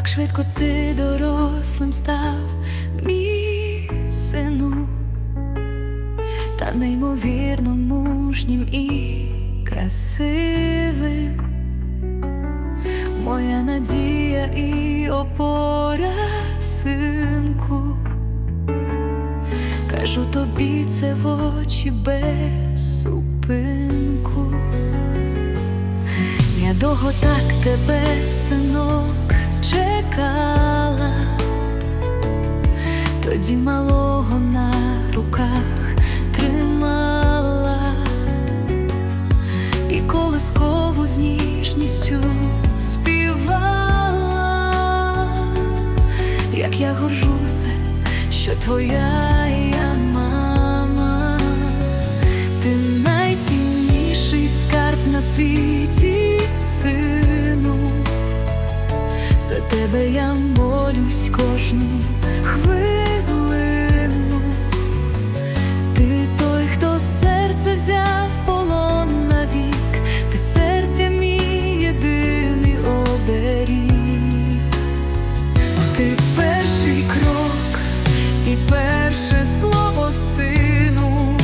як швидко ти дорослим став, мій сину, та неймовірно мужнім і красивим. Моя надія і опора, синку. Кажу тобі це в очі без зупинку. Я довго так тебе, синок, чекала, тоді малого на руках тримала і колискову з ніжністю співала, як я горжуся, що твоя я мама, ти найцінніший скарб на світі, тебе я молюсь кожну хвилину. Ти той, хто серце взяв полон навік, ти серця мій єдиний оберіг. Ти перший крок і перше слово сину,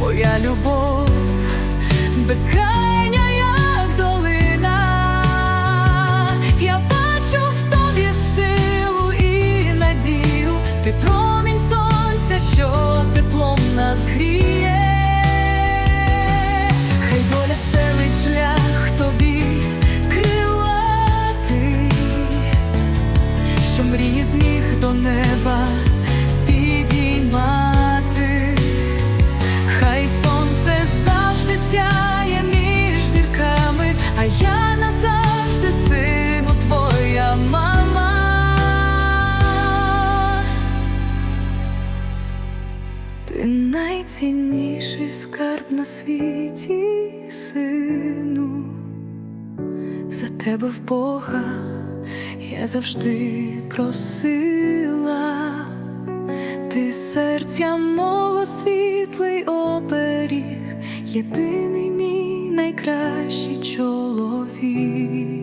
моя любов безкрайня, нас гріє. Хай доля стелить шлях тобі крилати, що мрії зміг до неба Ти найцінніший скарб на світі, сину. За тебе в Бога я завжди просила, ти серця мого світлий оберіг, єдиний мій найкращий чоловік.